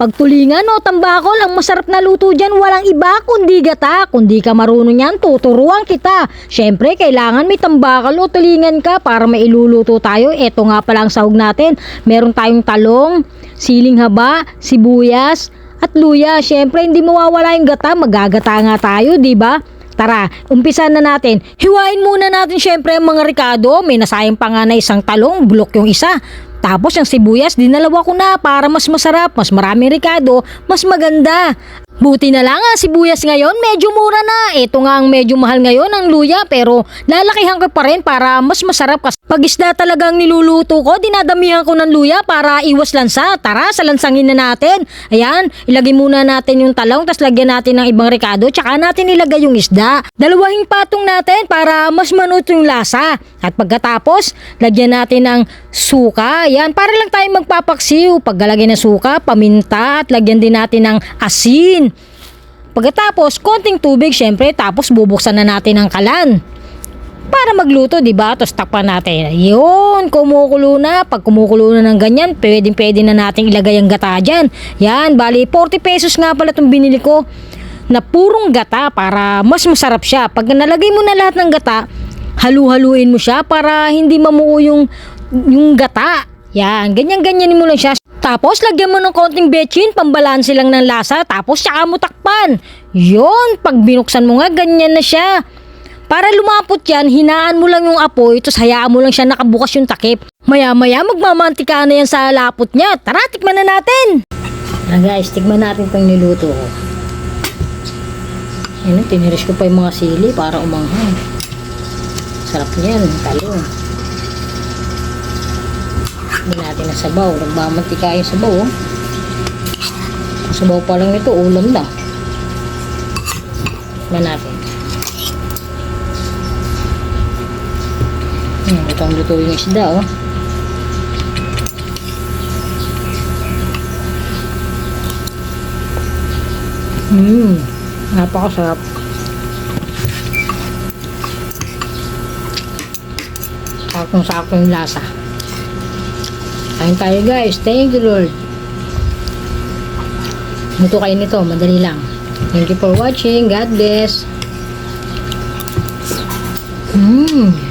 Pagtulingan o tambakol, ang masarap na luto dyan walang iba kundi gata. Kundi ka marunong yan, tuturuan kita. Siyempre, kailangan may tambakol o tulingan ka para mailuluto tayo. Ito nga pala ang sahog natin. Meron tayong talong, siling haba, sibuyas, at luya. Siyempre, hindi mawawala yung gata. Magagata nga tayo, di ba? Tara, umpisa na natin. Hiwain muna natin syempre ang mga rikado. May nasayang pa nga na isang talong, bulok yung isa. Tapos yung sibuyas, dinalawa ko na para mas masarap, mas maraming rikado, mas maganda. Buti na lang ang sibuyas ngayon, medyo mura na. Ito nga ang medyo mahal ngayon, ang luya, pero lalakihan ko pa rin para mas masarap. Kasi pag isda talagang niluluto ko, dinadamihan ko ng luya para iwas lansa. Tara, salansangin na natin. Ayan, ilagay muna natin yung talong, tapos lagyan natin ng ibang rikado, tsaka natin ilagay yung isda. Dalawahing patong natin para mas manuto yung lasa. At pagkatapos, lagyan natin ng suka. Yan, para lang tayo magpapaksiw. Paglalagay ng suka, paminta, at lagyan din natin ng asin. Pagkatapos, konting tubig syempre, tapos bubuksan na natin ang kalan. Para magluto, di ba? Tapos takpan natin. Yun, kumukulo na. Pag kumukulo na ng ganyan, pwedeng pwede na natin ilagay ang gata dyan. Yan, bali, 40 pesos nga pala itong binili ko na purong gata para mas masarap siya. Pag nalagay mo na lahat ng gata, halu-haluin mo siya para hindi mamuo yung, yung gata. Yan, ganyan-ganyan mo lang siya. Tapos, lagyan mo ng konting betchin, pambalanse lang ng lasa, tapos saka mo takpan. Yun, pag binuksan mo nga, ganyan na siya. Para lumapot yan, hinaan mo lang yung apoy, tapos hayaan mo lang siya nakabukas yung takip. Maya-maya, magmamantika na yan sa lapot niya. Tara, tikman na natin! Na guys, tikman natin itong niluto ko. Yan, tiniris ko pa yung mga sili para umanghang. Sarap niyan, talong. Hindi natin na sabaw. Nagmamantika yung sabaw, oh. Ang Sabaw pa lang ito, ulam na. Tikman natin. Hmm, itong luto yung isda, oh. Hmm, napakasarap. Sakong-sakong lasa. Kain tayo guys. Thank you Lord. Luto kayo nito. Madali lang. Thank you for watching. God bless. Hmm.